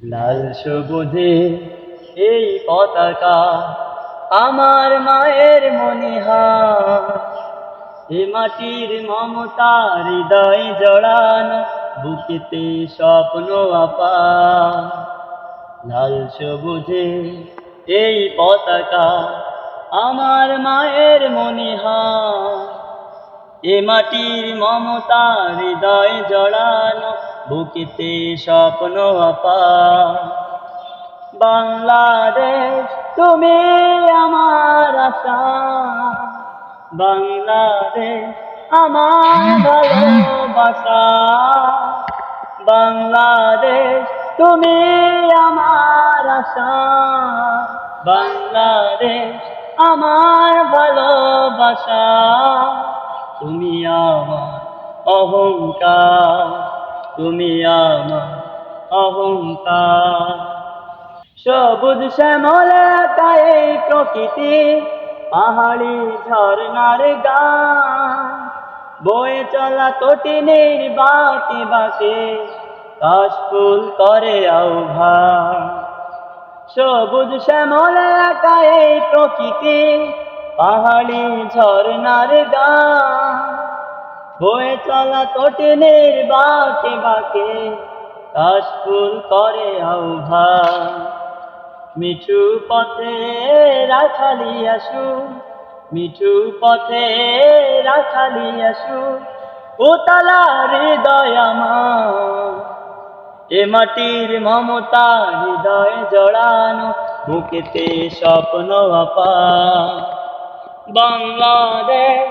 লাল সবুজে এই পতাকা আমার মায়ের মনিহা এ মাটির মমতা হৃদয় জড়ানো, বুকেতে স্বপ্ন আপা। লাল সবুজে এই পতাকা আমার মায়ের মনিহা এ মাটির মমতা হৃদয় জড়ানো বুকেতে স্বপ্ন বাংলাদেশ, তুমি আমার আশা। বাংলাদেশ, আমার ভালোবাসা। বাংলাদেশ, তুমি আমার আশা। বাংলাদেশ, আমার ভালোবাসা। তুমি আমার অহংকার। তুমি আমার অহংকার। সবুজ শ্যামলে তাই প্রকৃতি, পাহাড়ি ঝর্ণার গান। বয়ে চলা তটিনীর বাঁকে বাঁকে কাশফুল করে আহ্বান। সবুজ শ্যামলে একাই প্রকৃতি, পাহাড়ি ঝর্ণার গান। বয়ে চলা তটিনীর বাঁকে বাঁকে, কাশফুল করে আহ্বান মিঠু পথে রাখালি আসু, মিঠু পথে রাখালি আসু, উতলা হৃদয় আমার। এ মাটির মমতা হৃদয় জড়ানো, বুকেতে স্বপ্ন আপা। বাংলাদেশ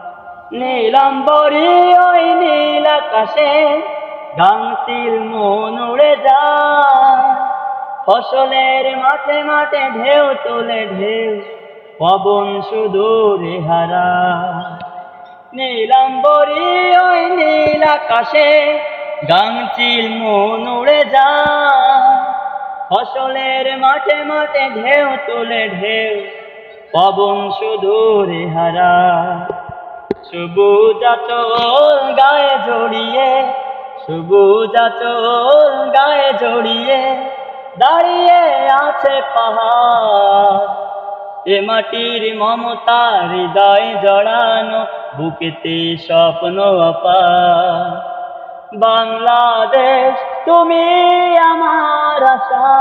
নীলাম্বরী ওই নীল আকাশে গাংতিল মন উড়ে যায়। ফসলের মাঠে মাঠে ঢেউ তোলে ঢেউ, পবন সুদূরে হারা। নীলাম্বরী ওই নীল আকাশে গাংচিল মন উড়ে যায়। ফসলের মাঠে মাঠে ঢেউ তোলে ঢেউ, পবন সুদূরে হারা। সবুজ আচল গায়ে জড়িয়ে, সবুজ আচল গায়ে জড়িয়ে দাঁড়িয়ে আছে পাহাড়। এ মাটির মমতা হৃদয় জড়ানো, বুকেতে স্বপ্ন আপা বাংলাদেশ, তুমি আমার আশা।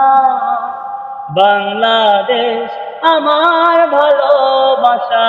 বাংলাদেশ, আমার ভালোবাসা।